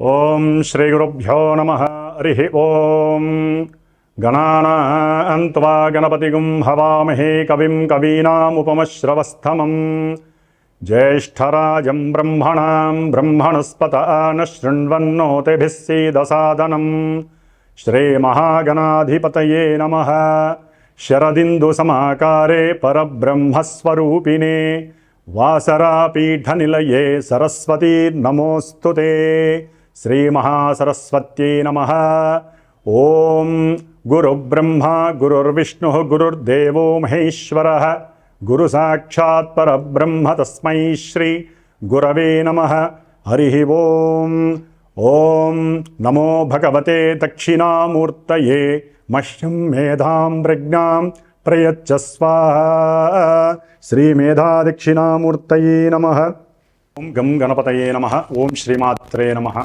ఓం శ్రీ గురుభ్యో నమ. హరి ఓం. గణానాన్వా గణపతిగుం హవామహే కవిం కవీనాముపమశ్రవస్తమం జ్యేష్టరాజం బ్రహ్మణాం బ్రహ్మణస్పత న శృణ్వన్నోతిభిస్సీదసాదనం శ్రీమహాగణాధిపతయే నమ. శరదిందుసమాకారే పరబ్రహ్మస్వరూపిణే. వాసరాపీఠనిలయే సరస్వతీ నమోऽस्तु ते శ్రీమహాసరస్వత్యై నమ. ఓం గురుబ్రహ్మ గురుర్విష్ణు గురుర్దేవో మహేశ్వర. గురు సాక్షాత్ పరబ్రహ్మ తస్మై శ్రీ గురవే నమ. హరి ఓం. ఓం నమో భగవతే దక్షిణామూర్తయే మహ్యం మేధాం ప్రజ్ఞాం ప్రయచ్చస్వాహ శ్రీమేధాదక్షిణామూర్తయే నమ. ఓం గం గణపతయే నమ. ఓం శ్రీమాత్రే నమ.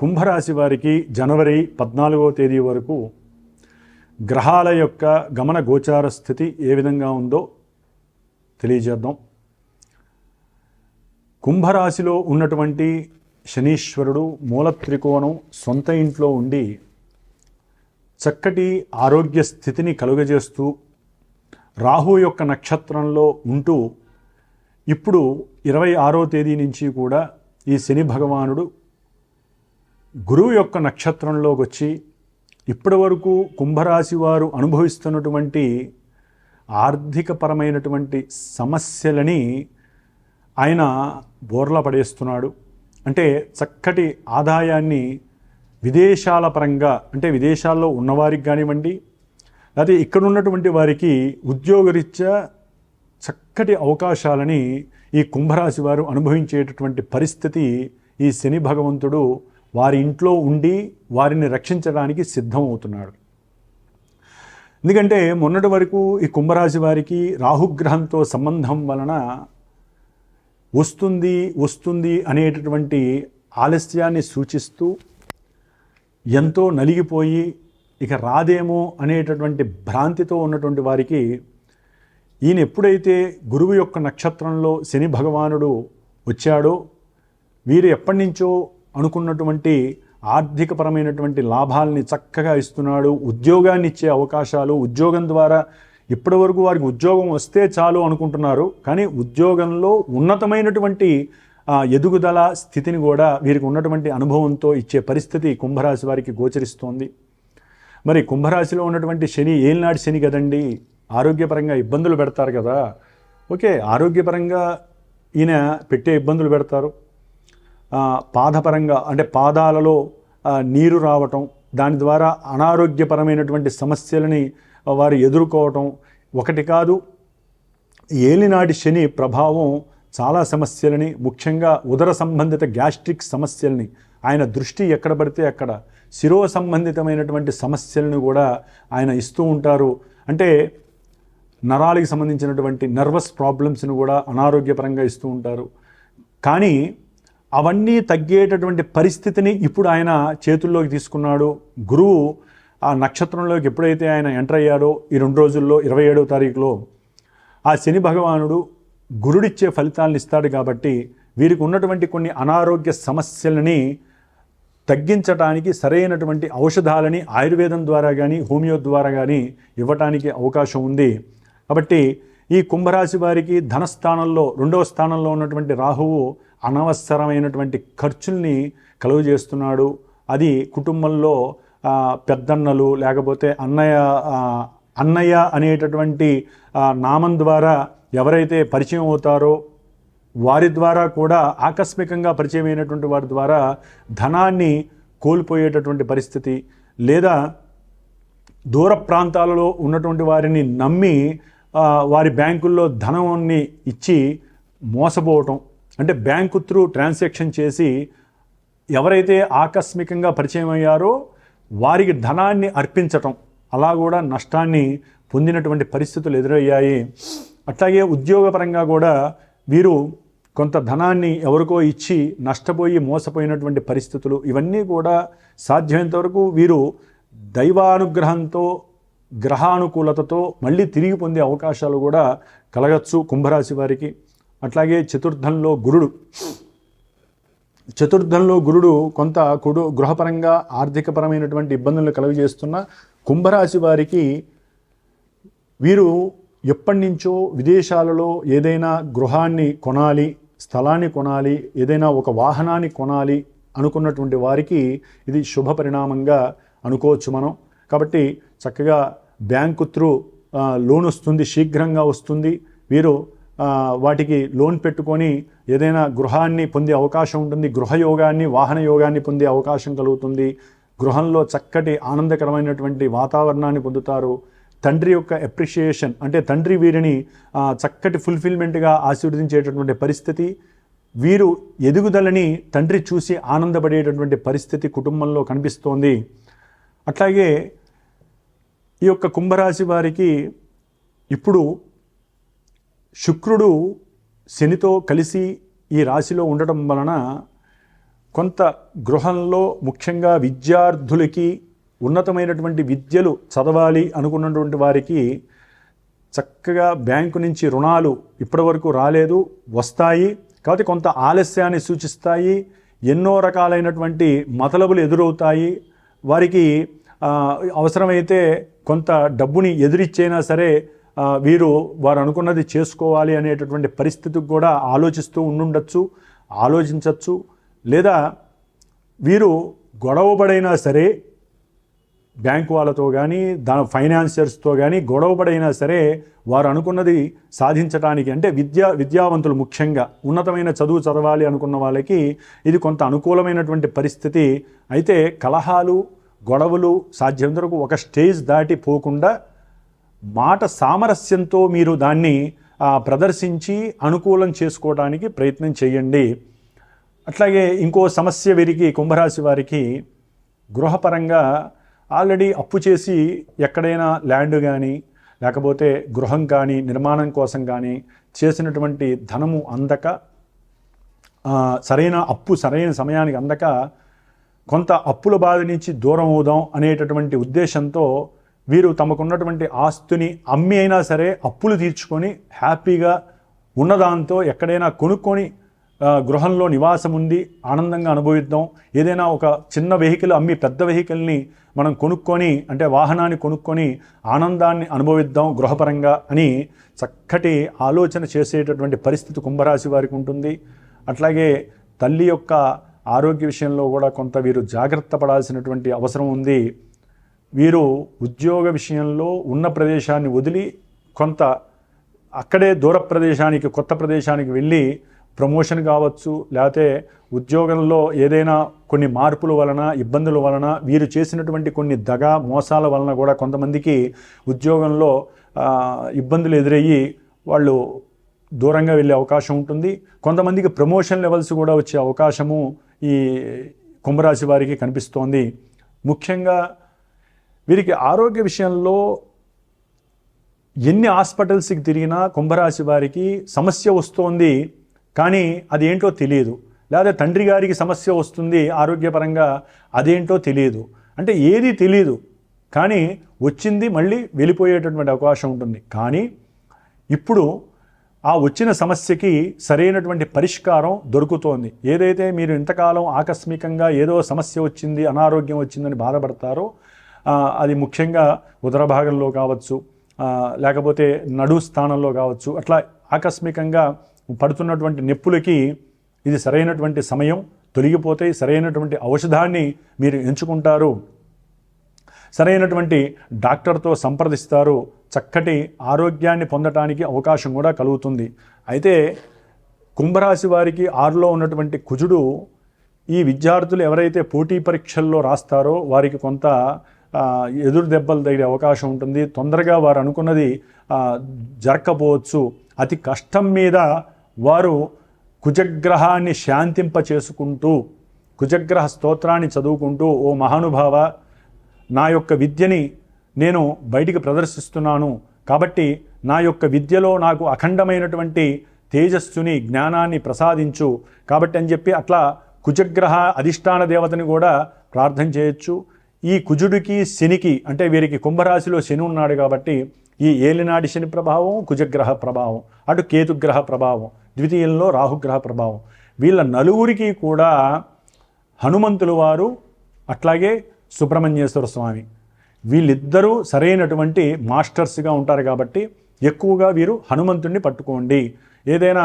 కుంభరాశి వారికి జనవరి పద్నాలుగో తేదీ వరకు గ్రహాల యొక్క గమన గోచార స్థితి ఏ విధంగా ఉందో తెలియజేద్దాం. కుంభరాశిలో ఉన్నటువంటి శనీశ్వరుడు మూల త్రికోణం సొంత ఇంట్లో ఉండి చక్కటి ఆరోగ్య స్థితిని కలుగజేస్తూ రాహు యొక్క నక్షత్రంలో ఉంటూ ఇప్పుడు ఇరవై ఆరో తేదీ నుంచి కూడా ఈ శని భగవానుడు గురువు యొక్క నక్షత్రంలోకి వచ్చి ఇప్పటి వరకు కుంభరాశి వారు అనుభవిస్తున్నటువంటి ఆర్థికపరమైనటువంటి సమస్యలని ఆయన బోర్లా పడేస్తున్నాడు. అంటే చక్కటి ఆదాయాన్ని విదేశాల పరంగా అంటే విదేశాల్లో ఉన్నవారికి కానివ్వండి లేకపోతే ఇక్కడ ఉన్నటువంటి వారికి ఉద్యోగరీత్యా చక్కటి అవకాశాలని ఈ కుంభరాశి వారు అనుభవించేటటువంటి పరిస్థితి ఈ శని భగవంతుడు వారి ఇంట్లో ఉండి వారిని రక్షించడానికి సిద్ధం అవుతున్నాడు ఎందుకంటే మొన్నటి వరకు ఈ కుంభరాశి వారికి రాహుగ్రహంతో సంబంధం వలన వస్తుంది వస్తుంది అనేటటువంటి ఆలస్యాన్ని సూచిస్తూ ఎంతో నలిగిపోయి ఇక రాదేమో అనేటటువంటి భ్రాంతితో ఉన్నటువంటి వారికి ఈయన ఎప్పుడైతే గురువు యొక్క నక్షత్రంలో శని భగవానుడు వచ్చాడో వీరు ఎప్పటి నుంచో అనుకున్నటువంటి ఆర్థికపరమైనటువంటి లాభాలని చక్కగా ఇస్తున్నాడు ఉద్యోగాన్ని ఇచ్చే అవకాశాలు ఉద్యోగం ద్వారా ఇప్పటివరకు వారికి ఉద్యోగం వస్తే చాలు అనుకుంటున్నారు కానీ ఉద్యోగంలో ఉన్నతమైనటువంటి ఎదుగుదల స్థితిని కూడా వీరికి ఉన్నటువంటి అనుభవంతో ఇచ్చే పరిస్థితి కుంభరాశి వారికి గోచరిస్తోంది. మరి కుంభరాశిలో ఉన్నటువంటి శని ఏలినాటి శని కదండి ఆరోగ్యపరంగా ఇబ్బందులు పెడతారు కదా. ఓకే ఆరోగ్యపరంగా ఈయన పెట్టే ఇబ్బందులు పెడతారు. పాదపరంగా అంటే పాదాలలో నీరు రావటం దాని ద్వారా అనారోగ్యపరమైనటువంటి సమస్యలని వారు ఎదుర్కోవటం ఒకటి కాదు. ఏలినాటి శని ప్రభావం చాలా సమస్యలని ముఖ్యంగా ఉదర సంబంధిత గ్యాస్ట్రిక్ సమస్యల్ని ఆయన దృష్టి ఎక్కడ పడితే అక్కడ. శిరో సంబంధితమైనటువంటి సమస్యలను కూడా ఆయన ఇస్తూ ఉంటారు. అంటే నరాలకి సంబంధించినటువంటి నర్వస్ ప్రాబ్లమ్స్ని కూడా అనారోగ్యపరంగా ఇస్తూ ఉంటారు. కానీ అవన్నీ తగ్గేటటువంటి పరిస్థితిని ఇప్పుడు ఆయన చేతుల్లోకి తీసుకున్నాడు. గురువు ఆ నక్షత్రంలోకి ఎప్పుడైతే ఆయన ఎంటర్ అయ్యాడో ఈ రెండు రోజుల్లో ఇరవై ఏడవ తారీఖులో ఆ శని భగవానుడు గురుడిచ్చే ఫలితాలను ఇస్తాడు కాబట్టి వీరికి ఉన్నటువంటి కొన్ని అనారోగ్య సమస్యలని తగ్గించడానికి సరైనటువంటి ఔషధాలని ఆయుర్వేదం ద్వారా కానీ హోమియో ద్వారా కానీ ఇవ్వటానికి అవకాశం ఉంది. కాబట్టి ఈ కుంభరాశి వారికి ధనస్థానంలో రెండవ స్థానంలో ఉన్నటువంటి రాహువు అనవసరమైనటువంటి ఖర్చుల్ని కలుగజేస్తున్నాడు అది కుటుంబంలో పెద్దన్నలు లేకపోతే అన్నయ్య అన్నయ్య అనేటటువంటి నామం ద్వారా ఎవరైతే పరిచయం అవుతారో వారి ద్వారా కూడా ఆకస్మికంగా పరిచయం అయినటువంటి వారి ద్వారా ధనాన్ని కోల్పోయేటటువంటి పరిస్థితి లేదా దూర ప్రాంతాలలో ఉన్నటువంటి వారిని నమ్మి వారి బ్యాంకుల్లో ధనాన్ని ఇచ్చి మోసపోవటం. అంటే బ్యాంకు త్రూ ట్రాన్సాక్షన్ చేసి ఎవరైతే ఆకస్మికంగా పరిచయం అయ్యారో వారికి ధనాన్ని అర్పించటం. అలా కూడా నష్టాన్ని పొందినటువంటి పరిస్థితులు ఎదురయ్యాయి. అట్లాగే ఉద్యోగపరంగా కూడా వీరు కొంత ధనాన్ని ఎవరికో ఇచ్చి నష్టపోయి మోసపోయినటువంటి పరిస్థితులు ఇవన్నీ కూడా సాధ్యమైనంతవరకు వీరు దైవానుగ్రహంతో గ్రహానుకూలతతో మళ్ళీ తిరిగి పొందే అవకాశాలు కూడా కలగచ్చు కుంభరాశి వారికి. అట్లాగే చతుర్థంలో గురుడు. చతుర్థంలో గురుడు కొంత కుడు గృహపరంగా ఆర్థికపరమైనటువంటి ఇబ్బందులు కలుగజేస్తున్న కుంభరాశి వారికి వీరు ఎప్పటి నుంచో విదేశాలలో ఏదైనా గృహాన్ని కొనాలి స్థలాన్ని కొనాలి ఏదైనా ఒక వాహనాన్ని కొనాలి అనుకున్నటువంటి వారికి ఇది శుభ పరిణామంగా అనుకోవచ్చు మనం. కాబట్టి చక్కగా బ్యాంకు త్రూ లోన్ వస్తుంది శీఘ్రంగా వస్తుంది. వీరు వాటికి లోన్ పెట్టుకొని ఏదైనా గృహాన్ని పొందే అవకాశం ఉంటుంది గృహయోగాన్ని వాహన యోగాన్ని పొందే అవకాశం కలుగుతుంది. గృహంలో చక్కటి ఆనందకరమైనటువంటి వాతావరణాన్ని పొందుతారు. తండ్రి యొక్క అప్రిషియేషన్ అంటే తండ్రి వీరిని చక్కటి ఫుల్ఫిల్మెంట్గా ఆశీర్వదించేటటువంటి పరిస్థితి. వీరు ఎదుగుదలని తండ్రి చూసి ఆనందపడేటటువంటి పరిస్థితి కుటుంబంలో కనిపిస్తోంది. అట్లాగే ఈ యొక్క కుంభరాశి వారికి ఇప్పుడు శుక్రుడు శనితో కలిసి ఈ రాశిలో ఉండటం వలన కొంత గృహంలో ముఖ్యంగా విద్యార్థులకి ఉన్నతమైనటువంటి విద్యలు చదవాలి అనుకున్నటువంటి వారికి చక్కగా బ్యాంకు నుంచి రుణాలు ఇప్పటివరకు రాలేదు వస్తాయి. కాబట్టి కొంత ఆలస్యాన్ని సూచిస్తాయి. ఎన్నో రకాలైనటువంటి మతలబులు ఎదురవుతాయి. వారికి అవసరమైతే కొంత డబ్బుని ఎదురిచ్చైనా సరే వీరు వారు అనుకున్నది చేసుకోవాలి అనేటటువంటి పరిస్థితికి కూడా ఆలోచిస్తూ ఉండుండొచ్చు ఆలోచించవచ్చు లేదా వీరు గొడవపడైనా సరే బ్యాంకు వాళ్ళతో కానీ దాని ఫైనాన్షియర్స్తో కానీ గొడవపడైనా సరే వారు అనుకున్నది సాధించడానికి అంటే విద్యా విద్యావంతులు ముఖ్యంగా ఉన్నతమైన చదువు చదవాలి అనుకున్న వాళ్ళకి ఇది కొంత అనుకూలమైనటువంటి పరిస్థితి. అయితే కలహాలు గొడవలు సాధ్యం వరకు ఒక స్టేజ్ దాటి పోకుండా మాట సామరస్యంతో మీరు దాన్ని ప్రదర్శించి అనుకూలం చేసుకోవడానికి ప్రయత్నం చేయండి. అట్లాగే ఇంకో సమస్య వీరికి కుంభరాశి వారికి గృహపరంగా ఆల్రెడీ అప్పు చేసి ఎక్కడైనా ల్యాండ్ కానీ లేకపోతే గృహం కానీ నిర్మాణం కోసం కానీ చేసినటువంటి ధనము అందక సరైన అప్పు సరైన సమయానికి అందక కొంత అప్పుల బాధ నుంచి దూరం అవుదాం అనేటటువంటి ఉద్దేశంతో వీరు తమకున్నటువంటి ఆస్తిని అమ్మి అయినా సరే అప్పులు తీర్చుకొని హ్యాపీగా ఉన్నదాంతో ఎక్కడైనా కొనుక్కొని గృహంలో నివాసం ఉంది ఆనందంగా అనుభవిద్దాం. ఏదైనా ఒక చిన్న వెహికల్ అమ్మి పెద్ద వెహికల్ని మనం కొనుక్కొని అంటే వాహనాన్ని కొనుక్కొని ఆనందాన్ని అనుభవిద్దాం గృహపరంగా అని చక్కటి ఆలోచన చేసేటటువంటి పరిస్థితి కుంభరాశి వారికి ఉంటుంది. అట్లాగే తల్లి యొక్క ఆరోగ్య విషయంలో కూడా కొంత వీరు జాగ్రత్త పడాల్సినటువంటి అవసరం ఉంది. వీరు ఉద్యోగ విషయంలో ఉన్న ప్రదేశాన్ని వదిలి కొంత అక్కడే దూర ప్రదేశానికి కొత్త ప్రదేశానికి వెళ్ళి ప్రమోషన్ కావచ్చు లేకపోతే ఉద్యోగంలో ఏదైనా కొన్ని మార్పుల వలన ఇబ్బందుల వలన వీరు చేసినటువంటి కొన్ని దగా మోసాల వలన కూడా కొంతమందికి ఉద్యోగంలో ఇబ్బందులు ఎదురయ్యి వాళ్ళు దూరంగా వెళ్ళే అవకాశం ఉంటుంది. కొంతమందికి ప్రమోషన్ లెవెల్స్ కూడా వచ్చే అవకాశము ఈ కుంభరాశి వారికి కనిపిస్తోంది. ముఖ్యంగా వీరికి ఆరోగ్య విషయంలో ఎన్ని హాస్పిటల్స్కి తిరిగినా కుంభరాశి వారికి సమస్య వస్తోంది. కానీ అదేంటో తెలియదు లేదా తండ్రి గారికి సమస్య వస్తుంది ఆరోగ్యపరంగా అదేంటో తెలియదు అంటే ఏది తెలియదు కానీ వచ్చింది మళ్ళీ వెళ్ళిపోయేటటువంటి అవకాశం ఉంటుంది. కానీ ఇప్పుడు ఆ వచ్చిన సమస్యకి సరైనటువంటి పరిష్కారం దొరుకుతోంది. ఏదైతే మీరు ఇంతకాలం ఆకస్మికంగా ఏదో సమస్య వచ్చింది అనారోగ్యం వచ్చిందని బాధపడతారో అది ముఖ్యంగా ఉదర భాగంలో కావచ్చు లేకపోతే నడు స్థానంలో కావచ్చు అట్లా ఆకస్మికంగా పడుతున్నటువంటి నొప్పులకి ఇది సరైనటువంటి సమయం తొలగిపోతే సరైనటువంటి ఔషధాన్ని మీరు ఎంచుకుంటారు. సరైనటువంటి డాక్టర్తో సంప్రదిస్తారు. చక్కటి ఆరోగ్యాన్ని పొందటానికి అవకాశం కూడా కలుగుతుంది. అయితే కుంభరాశి వారికి ఆరులో ఉన్నటువంటి కుజుడు ఈ విద్యార్థులు ఎవరైతే పోటీ పరీక్షల్లో రాస్తారో వారికి కొంత ఎదురు దెబ్బలు తగిలే అవకాశం ఉంటుంది. తొందరగా వారు అనుకున్నది ఆ, జరగకపోవచ్చు అతి కష్టం మీద వారు కుజగ్రహాన్ని శాంతింప చేసుకుంటూ కుజగ్రహ స్తోత్రాన్ని చదువుకుంటూ ఓ మహానుభావ నా యొక్క విద్యని నేను బయటికి ప్రదర్శిస్తున్నాను కాబట్టి నా యొక్క విద్యలో నాకు అఖండమైనటువంటి తేజస్సుని జ్ఞానాన్ని ప్రసాదించు కాబట్టి అని చెప్పి అట్లా కుజగ్రహ అధిష్టాన దేవతని కూడా ప్రార్థన చేయొచ్చు. ఈ కుజుడికి శనికి అంటే వీరికి కుంభరాశిలో శని ఉన్నాడు కాబట్టి ఈ ఏలినాడి శని ప్రభావం కుజగ్రహ ప్రభావం అటు కేతుగ్రహ ప్రభావం ద్వితీయంలో రాహుగ్రహ ప్రభావం. వీళ్ళ నలుగురికి కూడా హనుమంతుల వారు అట్లాగే సుబ్రహ్మణ్యేశ్వర స్వామి. వీళ్ళిద్దరూ సరైనటువంటి మాస్టర్స్గా ఉంటారు కాబట్టి ఎక్కువగా వీరు హనుమంతుణ్ణి పట్టుకోండి. ఏదైనా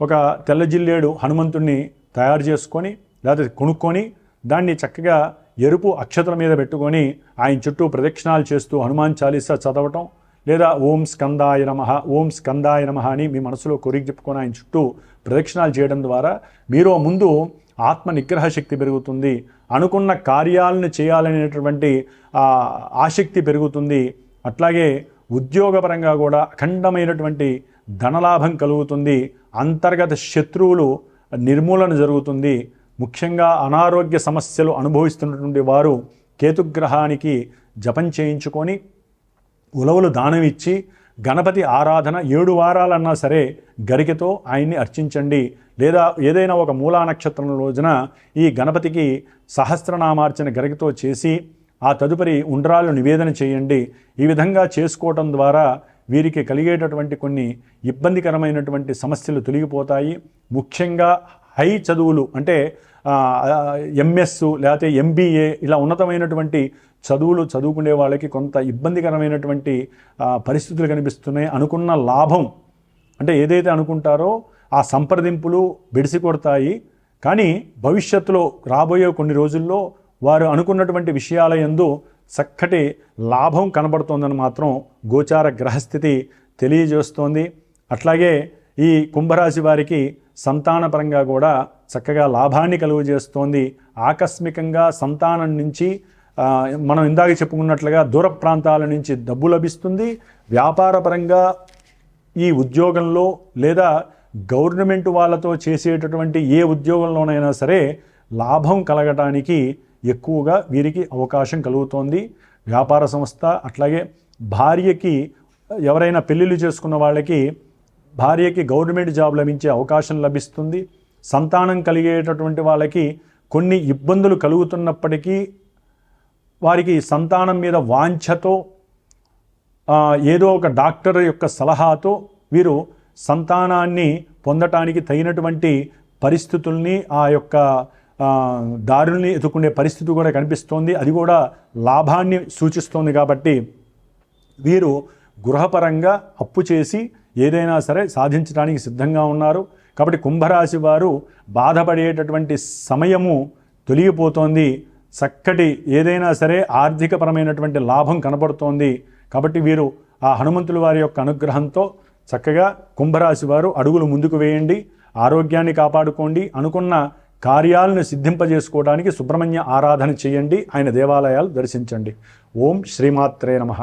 ఒక తెల్ల జిల్లేడు హనుమంతుణ్ణి తయారు చేసుకొని లేకపోతే కొనుక్కొని దాన్ని చక్కగా ఎరుపు అక్షతల మీద పెట్టుకొని ఆయన చుట్టూ ప్రదక్షిణాలు చేస్తూ హనుమాన్ చాలీసా చదవటం లేదా ఓం స్కందాయ నమ ఓం స్కందాయ నమ అని మీ మనసులో కొరికి చెప్పుకొని ఆయన చుట్టూ ప్రదక్షిణాలు చేయడం ద్వారా మీరు ముందు ఆత్మ నిగ్రహ శక్తి పెరుగుతుంది. అనుకున్న కార్యాలను చేయాలనేటువంటి ఆసక్తి పెరుగుతుంది. అట్లాగే ఉద్యోగపరంగా కూడా అఖండమైనటువంటి ధనలాభం కలుగుతుంది. అంతర్గత శత్రువులు నిర్మూలన జరుగుతుంది. ముఖ్యంగా అనారోగ్య సమస్యలు అనుభవిస్తున్నటువంటి వారు కేతుగ్రహానికి జపం చేయించుకొని ఉలవలు దానం ఇచ్చి గణపతి ఆరాధన ఏడు వారాలన్నా సరే గరికతో ఆయన్ని అర్చించండి. లేదా ఏదైనా ఒక మూలా నక్షత్రం రోజున ఈ గణపతికి సహస్రనామార్చన గరికతో చేసి ఆ తదుపరి ఉండ్రాలు నివేదన చేయండి. ఈ విధంగా చేసుకోవటం ద్వారా వీరికి కలిగేటటువంటి కొన్ని ఇబ్బందికరమైనటువంటి సమస్యలు తొలగిపోతాయి. ముఖ్యంగా హై చదువులు అంటే ఎంఎస్ లేకపోతే ఎంబీఏ ఇలా ఉన్నతమైనటువంటి చదువులు చదువుకునే వాళ్ళకి కొంత ఇబ్బందికరమైనటువంటి పరిస్థితులు కనిపిస్తున్నాయి. అనుకున్న లాభం అంటే ఏదైతే అనుకుంటారో ఆ సంప్రదింపులు బెడిసి కొడతాయి కానీ భవిష్యత్తులో రాబోయే కొన్ని రోజుల్లో వారు అనుకున్నటువంటి విషయాల యందు చక్కటి లాభం కనబడుతోందని మాత్రం గోచార గ్రహస్థితి తెలియజేస్తోంది. అట్లాగే ఈ కుంభరాశి వారికి సంతానపరంగా కూడా చక్కగా లాభాన్ని కలుగజేస్తోంది. ఆకస్మికంగా సంతానం నుంచి మనం ఇందాక చెప్పుకున్నట్లుగా దూర ప్రాంతాల నుంచి డబ్బు లభిస్తుంది. వ్యాపారపరంగా ఈ ఉద్యోగంలో లేదా గవర్నమెంట్ వాళ్ళతో చేసేటటువంటి ఏ ఉద్యోగంలోనైనా సరే లాభం కలగటానికి ఎక్కువగా వీరికి అవకాశం కలుగుతోంది. వ్యాపార సంస్థ అట్లాగే భార్యకి ఎవరైనా పెళ్ళిళ్ళు చేసుకున్న వాళ్ళకి భార్యకి గవర్నమెంట్ జాబ్ లభించే అవకాశం లభిస్తుంది. సంతానం కలిగేటటువంటి వాళ్ళకి కొన్ని ఇబ్బందులు కలుగుతున్నప్పటికీ వారికి సంతానం మీద వాంఛతో ఏదో ఒక డాక్టర్ యొక్క సలహాతో వీరు సంతానాన్ని పొందటానికి తగినటువంటి పరిస్థితుల్ని ఆ యొక్క దారుల్ని ఎదుర్కొనే పరిస్థితి కూడా కనిపిస్తోంది. అది కూడా లాభాన్ని సూచిస్తోంది కాబట్టి వీరు గృహపరంగా అప్పు చేసి ఏదైనా సరే సాధించడానికి సిద్ధంగా ఉన్నారు. కాబట్టి కుంభరాశి వారు బాధపడేటటువంటి సమయము తొలగిపోతోంది. చక్కటి ఏదైనా సరే ఆర్థికపరమైనటువంటి లాభం కనబడుతోంది. కాబట్టి వీరు ఆ హనుమంతుల వారి యొక్క అనుగ్రహంతో చక్కగా కుంభరాశి వారు అడుగులు ముందుకు వేయండి ఆరోగ్యాన్ని కాపాడుకోండి అనుకున్న కార్యాలను సిద్ధింపజేసుకోవడానికి సుబ్రహ్మణ్య ఆరాధన చేయండి ఆయన దేవాలయాలు దర్శించండి. ఓం శ్రీమాత్రే నమః.